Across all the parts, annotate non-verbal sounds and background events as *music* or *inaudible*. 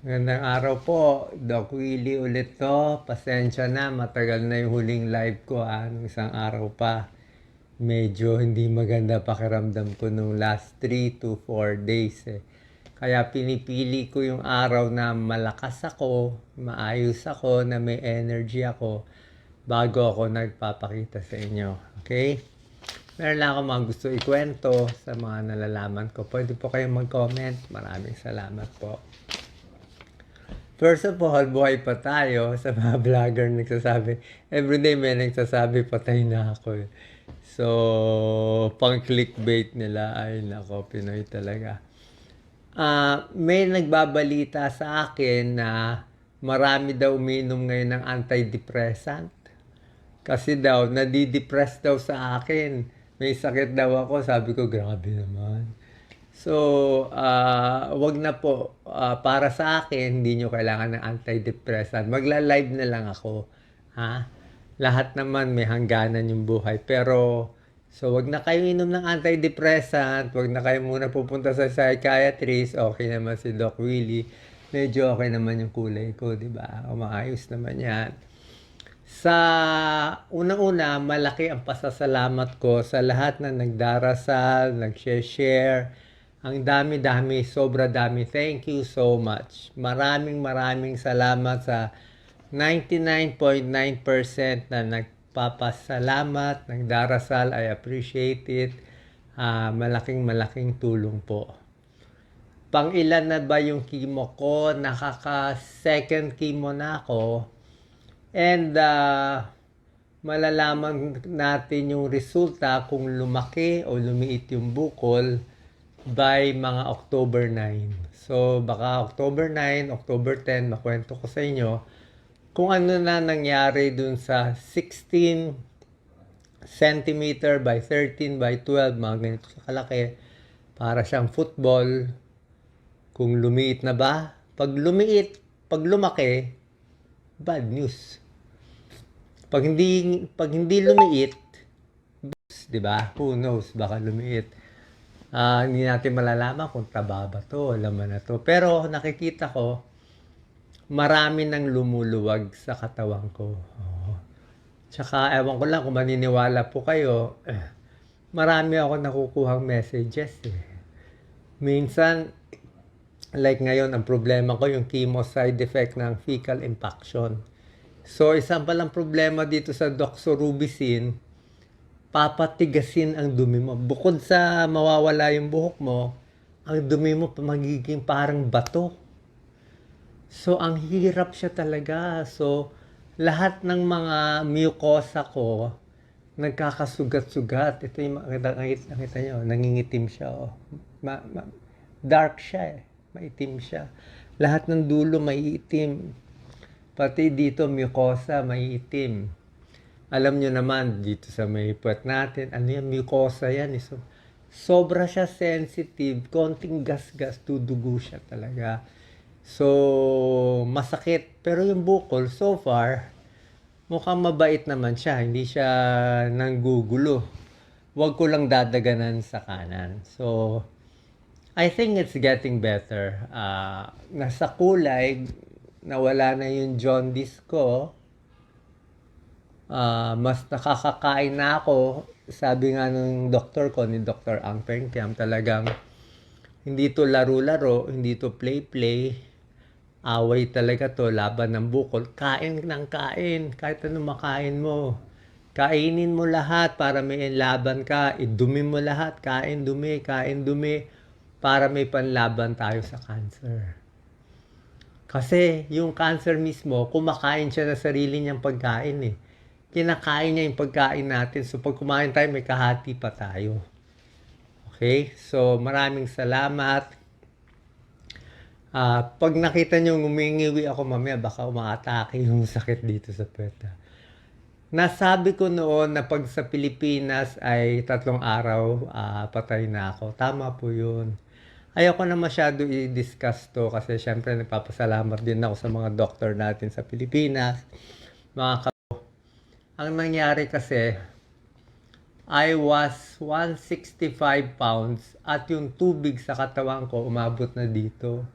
Magandang araw po, Doc Willie ulit to. Pasensya na, matagal na yung huling live ko ah, nung isang araw pa. Medyo hindi maganda pakiramdam ko nung last 3 to 4 days eh. Kaya pinipili ko yung araw na malakas ako, maayos ako, na may energy ako bago ako nagpapakita sa inyo. Okay? Meron lang ako mga gusto ikwento sa mga nalalaman ko. Pwede po kayong mag-comment. Maraming salamat po. First of all, buhay pa tayo sa mga *laughs* vlogger nagsasabi. Everyday may nagsasabi, patay na ako. eh. So, pang clickbait nila, ay nako, Pinoy talaga. Ah, may nagbabalita sa akin na marami daw uminom ngayon ng antidepressant. Kasi daw, nadidepress daw sa akin. May sakit daw ako. Sabi ko, grabe naman. So, ah, wag na po. Ah, para sa akin, hindi nyo kailangan ng antidepressant. Magla-live na lang ako. Ha? Lahat naman may hangganan yung buhay. Pero, so wag na kayo inom ng antidepressant. Wag na kayo muna pupunta sa psychiatrist. Okay naman si Doc Willie. Medyo okay naman yung kulay ko, di ba? Umaayos naman yan. Sa unang-una, malaki ang pasasalamat ko sa lahat na nagdarasal, nag-share. Ang dami-dami, sobra dami. Thank you so much. Maraming maraming salamat sa 99.9% na nagpapasalamat, nagdarasal. I appreciate it. Ah, malaking malaking tulong po. Pang ilan na ba yung chemo ko? Nakaka second chemo na ako. And uh, malalaman natin yung resulta kung lumaki o lumiit yung bukol by mga October 9. So baka October 9, October 10, makwento ko sa inyo kung ano na nangyari dun sa 16 centimeter by 13 by 12, mga ganito kalaki. Para siyang football. Kung lumiit na ba? Pag lumiit, pag lumaki, bad news. Pag hindi pag hindi lumiit, 'di ba? Who knows, baka lumiit. Ah, hindi natin malalaman kung taba ba to, laman na to. Pero nakikita ko marami nang lumuluwag sa katawan ko. Oo. Tsaka ewan ko lang kung maniniwala po kayo, eh, marami ako nakukuhang messages eh. Minsan, like ngayon, ang problema ko yung chemo side effect ng fecal impaction. So, isang palang problema dito sa doxorubicin, papatigasin ang dumi mo. Bukod sa mawawala yung buhok mo, ang dumi mo magiging parang bato. So, ang hirap siya talaga. So, lahat ng mga mucosa ko, nagkakasugat-sugat. Ito yung makita, nakita nyo, nangingitim siya. Oh. Ma, ma, dark siya eh. Maitim siya. Lahat ng dulo maiitim. Pati dito, mucosa, maiitim. Alam nyo naman, dito sa may puwet natin, ano yan, mucosa yan. eh. So, sobra siya sensitive. Konting gas-gas, tudugo siya talaga. So, masakit. Pero yung bukol, so far, mukhang mabait naman siya. Hindi siya nanggugulo. Huwag ko lang dadaganan sa kanan. So, I think it's getting better. Ah, nasa kulay, nawala na yung jaundice ko. Ah, mas nakakakain na ako. Sabi nga nung doktor ko, ni Dr. Ang Peng Kiam, talagang hindi to laro-laro, hindi to play-play. Away talaga to, laban ng bukol. Kain ng kain, kahit ano makain mo. Kainin mo lahat para may laban ka. Idumi mo lahat, kain dumi, kain dumi. Para may panlaban tayo sa cancer. Kasi yung cancer mismo, kumakain siya ng sarili niyang pagkain eh. Kinakain niya yung pagkain natin. So pag kumain tayo, may kahati pa tayo. Okay? So maraming salamat. Ah, pag nakita niyo ngumingiwi ako mamaya, baka umaatake yung *laughs* sakit dito sa puweta. Nasabi ko noon na pag sa Pilipinas ay tatlong araw, ah, patay na ako. Tama po yun. Ayoko na masyado i-discuss to kasi syempre nagpapasalamat din ako sa mga doktor natin sa Pilipinas. Mga Ang nangyari kasi, I was 165 pounds at yung tubig sa katawan ko umabot na dito.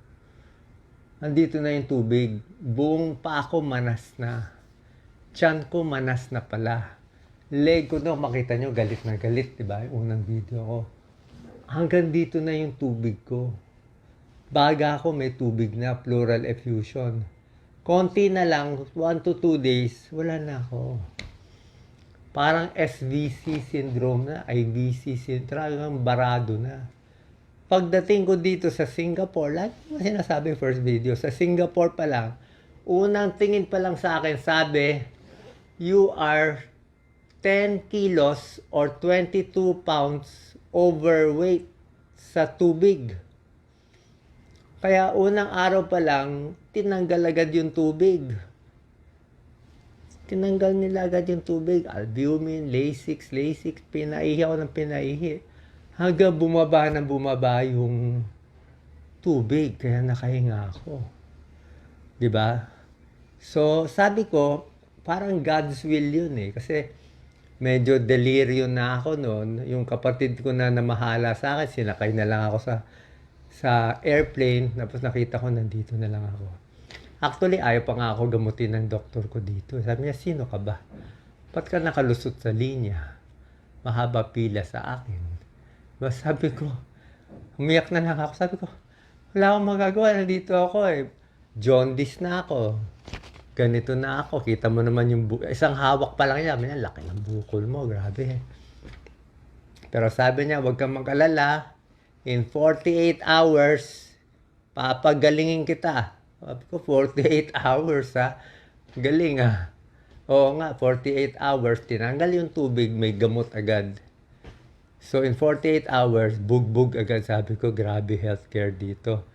andito na yung tubig. Buong pa ako manas na. Tiyan ko manas na pala. Leg ko no, makita nyo, galit na galit, di ba? Unang video ko. Hanggang dito na yung tubig ko. Baga ako may tubig na, pleural effusion. Konti na lang, 1 to 2 days, wala na ako. Parang SVC syndrome na, IVC syndrome, barado na. Pagdating ko dito sa Singapore, lagi mo sinasabi first video, sa Singapore pa lang, unang tingin pa lang sa akin, sabi, you are 10 kilos or 22 pounds overweight sa tubig. Kaya unang araw pa lang, tinanggal agad yung tubig. Tinanggal nila agad yung tubig. Albumin, Lasix, Lasix, pinaihi ako ng pinaihi. Hanggang bumaba na bumaba yung tubig. Kaya nakahinga ako. ba? So, sabi ko, parang God's will yun eh. Kasi medyo delirium na ako noon. Yung kapatid ko na namahala sa akin, sinakay na lang ako sa sa airplane. Tapos nakita ko, nandito na lang ako. Actually, ayaw pa nga ako gamutin ng doktor ko dito. Sabi niya, sino ka ba? Ba't ka nakalusot sa linya? Mahaba pila sa akin. Bas sabi ko, umiyak na lang ako. Sabi ko, wala akong magagawa. Nandito ako eh. Jaundice na ako. Ganito na ako. Kita mo naman yung bu- Isang hawak pa lang yan. May laki ng bukol mo. Grabe. Pero sabi niya, huwag kang mag-alala. In 48 hours, papagalingin kita. Sabi ko, 48 *laughs* hours ha. Galing ah. Oo nga, 48 hours. Tinanggal yung tubig, may gamot agad. So in 48 hours, bugbog agad sabi ko, grabe healthcare dito.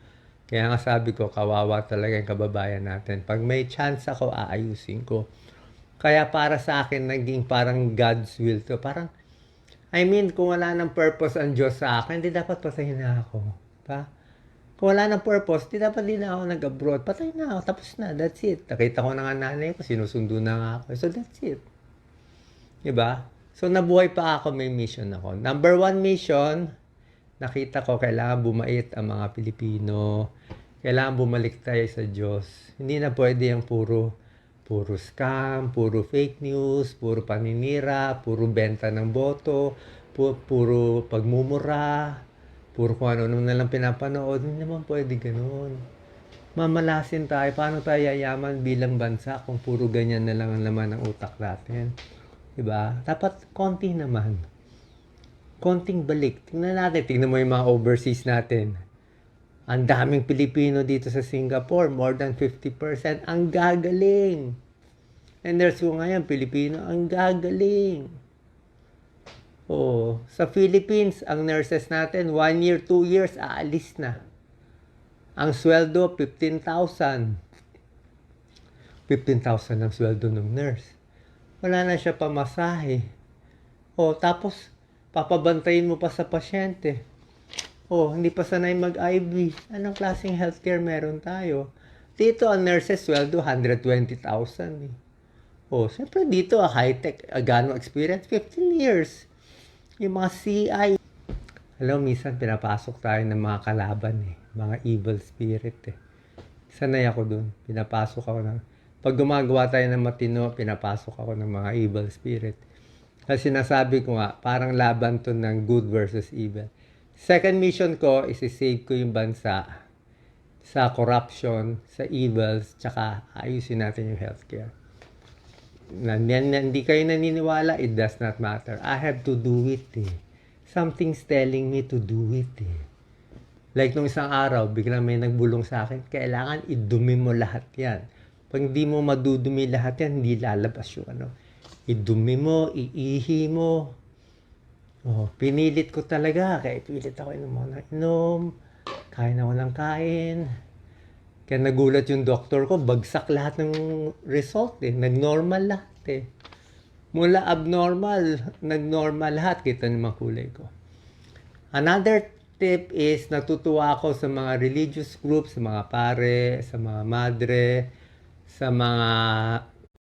Kaya nga sabi ko, kawawa talaga yung kababayan natin. Pag may chance ako, aayusin ko. Kaya para sa akin, naging parang God's will to. Parang, I mean, kung wala ng purpose ang Diyos sa akin, hindi dapat patayin na ako. Pa? Kung wala ng purpose, di dapat din ako nag-abroad. Patay na ako, tapos na, that's it. Nakita ko na nga nanay ko, sinusundo na nga ako. So that's it. Diba? So nabuhay pa ako, may mission ako. Number one mission, nakita ko kailangan bumait ang mga Pilipino. Kailangan bumalik tayo sa Diyos. Hindi na pwede yung puro puro scam, puro fake news, puro paninira, puro benta ng boto, pu- puro pagmumura, puro kung ano na lang pinapanood. Hindi naman pwede ganun. Mamalasin tayo. Paano tayo yayaman bilang bansa kung puro ganyan na lang ang laman ng utak natin? Diba? Dapat konti naman konting balik. Tingnan natin, tingnan mo yung mga overseas natin. Ang daming Pilipino dito sa Singapore, more than 50%. Ang gagaling. And there's ko ngayon, Pilipino, ang gagaling. Oh, sa Philippines, ang nurses natin, one year, two years, aalis na. Ang sweldo, 15,000. 15,000 ang sweldo ng nurse. Wala na siya pamasahe. Oh, tapos, papabantayin mo pa sa pasyente. Oh, hindi pa sanay mag-IV. Anong klaseng healthcare meron tayo? Dito, ang nurses sweldo, 120,000 eh. Oh, siyempre dito, high-tech, ah, gano'ng experience? 15 years. Yung mga CI. Alam, minsan pinapasok tayo ng mga kalaban eh. Mga evil spirit eh. Sanay ako dun. Pinapasok ako ng... Pag gumagawa tayo ng matino, pinapasok ako ng mga evil spirit. Kasi sinasabi ko nga, parang laban to ng good versus evil. Second mission ko is i-save ko yung bansa sa corruption, sa evils, tsaka ayusin natin yung healthcare. Hindi kayo naniniwala, it does not matter. I have to do it eh. Something's telling me to do it eh. Like nung isang araw, biglang may nagbulong sa akin, kailangan idumi mo lahat yan. Pag hindi mo madudumi lahat yan, hindi lalabas yung ano. Idumi mo, iihi mo. Oh, pinilit ko talaga. Kaya pilit ako inom ako ng inom. Kain ako ng kain. Kaya nagulat yung doktor ko, bagsak lahat ng result eh. Nag-normal lahat eh. Mula abnormal, nag-normal lahat. Kita naman kulay ko. Another tip is natutuwa ako sa mga religious groups, sa mga pare, sa mga madre, sa mga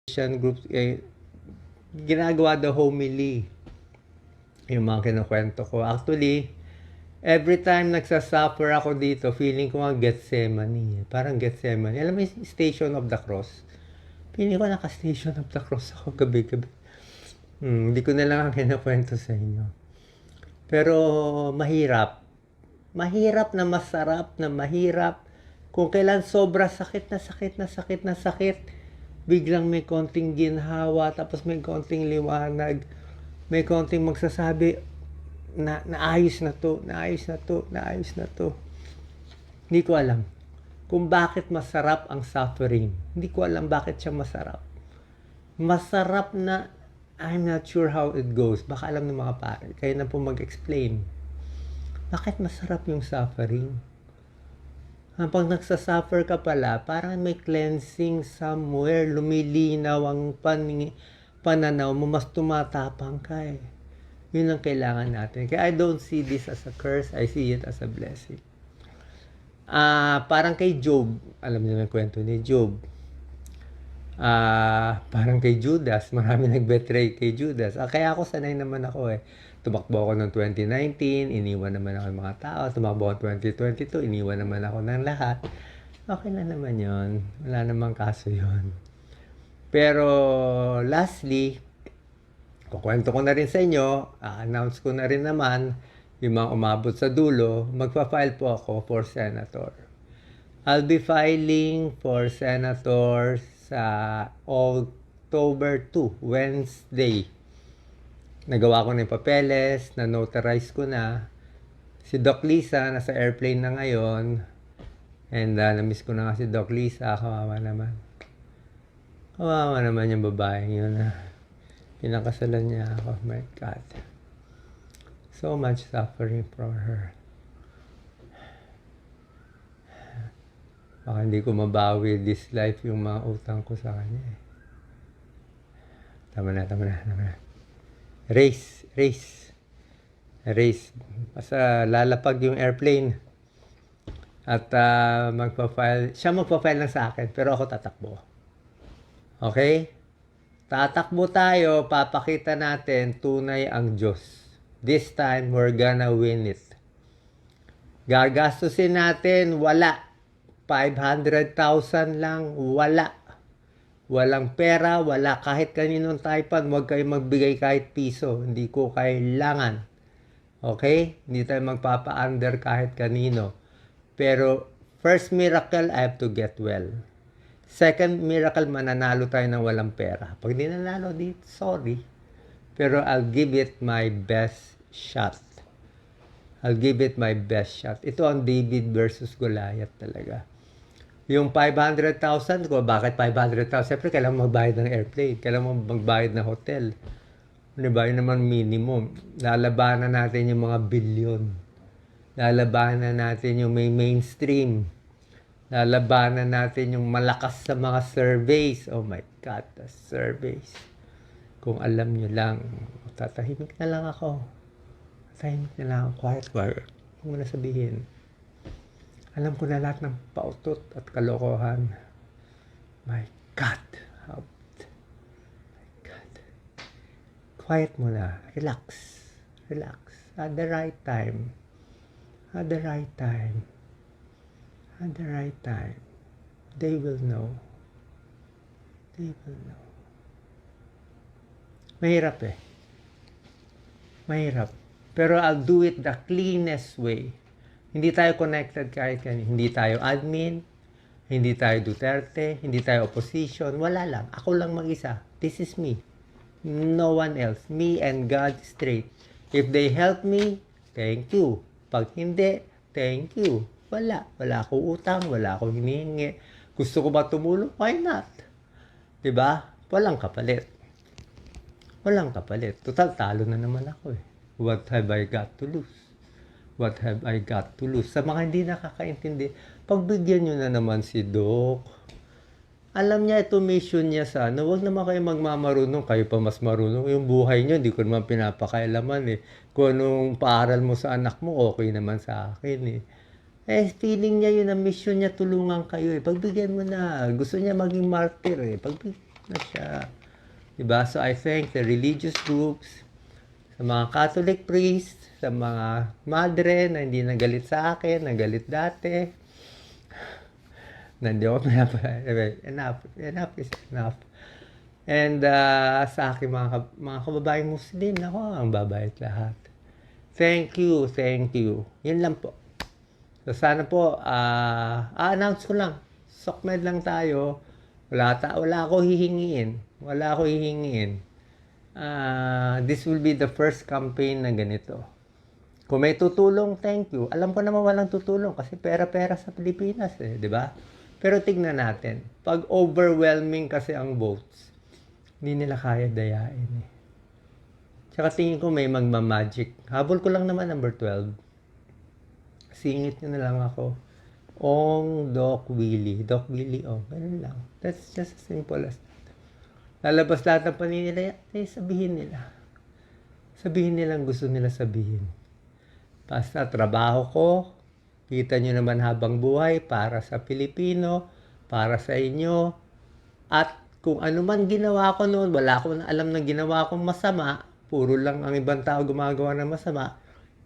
Christian groups. Eh, ginagawa the homily. Yung mga kinukwento ko. Actually, Every time nagsasuffer ako dito, feeling ko nga Gethsemane. eh. Parang Gethsemane. Alam mo yung Station of the Cross? Feeling ko naka-Station of the Cross ako gabi-gabi. Hmm, hindi ko na lang ang *laughs* kinakwento sa inyo. Pero mahirap. Mahirap na masarap na mahirap. Kung kailan sobra sakit na sakit na sakit na sakit, biglang may konting ginhawa, tapos may konting liwanag, may konting magsasabi, na naayos na to, naayos na to, naayos na to. Hindi ko alam kung bakit masarap ang suffering. Hindi ko alam bakit siya masarap. Masarap na I'm not sure how it goes. Baka alam ng mga pare. Kayo na po mag-explain. Bakit masarap yung suffering? Habang nagsasuffer ka pala, parang may cleansing somewhere. Lumilinaw ang paning, pananaw mo. Mas tumatapang ka eh. Yun ang kailangan natin. Kaya I don't see this as a curse. I see it as a blessing. Ah, parang kay Job. Alam niyo yung kwento ni Job. Ah, parang kay Judas, *laughs* marami nag-betray kay Judas. Ah, kaya ako sanay naman ako eh. Tumakbo ako ng 2019, iniwan naman ako ng mga tao. Tumakbo ako 2022, iniwan naman ako ng lahat. Okay na naman yon Wala namang kaso yon Pero lastly, kukwento ko na rin sa inyo, announce ko na rin naman, yung mga umabot sa dulo, magpa-file po ako for senator. I'll be filing for senator sa October 2, Wednesday. Nagawa ko na yung papeles, na-notarize ko na. Si Doc Lisa, nasa airplane na ngayon. And uh, na-miss ko na nga si Doc Lisa, kawawa naman. Kawawa naman yung babaeng yun na pinakasalan niya ako. My God. So much suffering for her. Baka hindi ko mabawi this life yung mga utang ko sa kanya eh. Tama na, tama na, tama na. Race, race. Race. Basta lalapag yung airplane. At ah, magpa-file. Siya magpa-file lang sa akin, pero ako tatakbo. Okay? Tatakbo tayo, papakita natin tunay ang Diyos. This time, we're gonna win it. Gagastusin natin, wala. 500,000 lang, wala. Walang pera, wala kahit kaninong taipan, huwag kayo magbigay kahit piso. Hindi ko kailangan. Okay? Hindi tayo magpapa-under kahit kanino. Pero, first miracle, I have to get well. Second miracle, mananalo tayo ng walang pera. Pag di nanalo, di, sorry. Pero I'll give it my best shot. I'll give it my best shot. Ito ang David versus Goliath talaga. Yung 500,000 ko, bakit 500,000? Siyempre, kailangan magbayad ng airplane. Kailangan magbayad ng hotel. Di ba? Yun naman minimum. Lalabanan natin yung mga bilyon. Lalabanan natin yung may mainstream. Lalabanan natin yung malakas sa mga surveys. Oh my God, the surveys. Kung alam nyo lang, tatahimik na lang ako. Tahimik na lang ako. Quiet, quiet. Huwag mo na sabihin. Alam ko na lahat ng pautot at kalokohan. My God. How... Quiet muna. Relax. Relax. At the right time. At the right time. At the right time. They will know. They will know. Mahirap eh. Mahirap. Pero I'll do it the cleanest way. Hindi tayo connected kahit kanino. Hindi tayo admin, hindi tayo Duterte, hindi tayo opposition. Wala lang. Ako lang mag-isa. This is me. No one else. Me and God straight. If they help me, thank you. Pag hindi, thank you. Wala. Wala akong utang, wala akong hinihingi. Gusto ko ba tumulong? Why not? ba? Walang kapalit. Walang kapalit. Total, talo na naman ako eh. What have I got to lose? What have I got to lose? Sa mga hindi nakakaintindi, pagbigyan nyo na naman si Doc. Alam niya ito mission niya sa ano, wag naman kayo magmamarunong, kayo pa mas marunong. Yung buhay niyo, hindi ko naman pinapakailaman eh. Kung anong paaral mo sa anak mo, okay naman sa akin eh. Eh, feeling niya yun ang mission niya, tulungan kayo eh. Pagbigyan mo na. Gusto niya maging martyr eh. Pagbigyan na siya. Diba? So, I thank the religious groups, sa mga Catholic priest, sa mga madre na hindi nagalit sa akin, nagalit dati. *sighs* Na hindi ako pinapa- enough, enough is enough. And uh, sa aking mga, mga kababaeng Muslim, ako, ang babait lahat. Thank you, thank you. Yun lang po. So sana po, ah, a-announce ko lang. Sokmed lang tayo. Wala, ta wala ako hihingiin. Wala ako hihingiin. Ah, this will be the first campaign na ganito. Kung may tutulong, thank you. Alam ko naman walang tutulong kasi pera-pera sa Pilipinas eh, di ba? Pero tignan natin. Pag overwhelming kasi ang votes, hindi nila kaya dayain eh. Tsaka tingin ko may magma-magic. Habol ko lang naman number 12 singit nyo na lang ako. Ong Doc Willie. Doc Willie Ong. Ganun lang. That's just as simple as that. Lalabas lahat ng paninila, eh, sabihin nila. Sabihin nila ang gusto nila sabihin. Basta trabaho ko, kita nyo naman habang buhay para sa Pilipino, para sa inyo, at kung ano man ginawa ko noon, wala akong alam na ginawa kong masama, puro lang ang ibang tao gumagawa ng masama,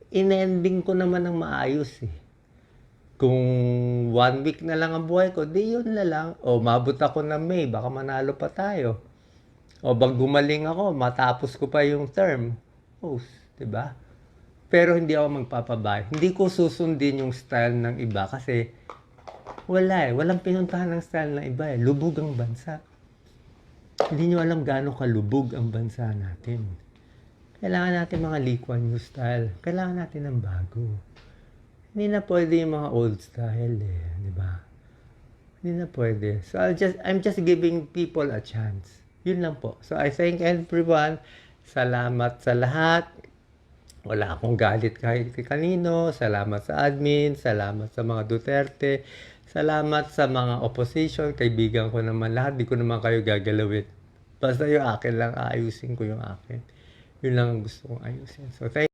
inending ko naman ng maayos eh. Kung one week na lang ang buhay ko, di yun na lang. O mabot ako ng May, baka manalo pa tayo. O bag gumaling ako, matapos ko pa yung term. Oh, di ba? Pero hindi ako magpapabay. Hindi ko susundin yung style ng iba kasi wala eh. Walang pinuntahan ng style ng iba eh. Lubog ang bansa. Hindi nyo alam gaano kalubog ang bansa natin. Kailangan natin mga Lee Kuan Yew style. Kailangan natin ng bago. Hindi na pwede yung mga old style eh. Di ba? Hindi na pwede. So I'll just, I'm just giving people a chance. Yun lang po. So I thank everyone. Salamat sa lahat. Wala akong galit kahit kanino. Salamat sa admin. Salamat sa mga Duterte. Salamat sa mga opposition. Kaibigan ko naman lahat. Di ko naman kayo gagalawin. Basta yung akin lang, aayusin ko yung akin. Yun lang ang gusto kong ayusin. So, thank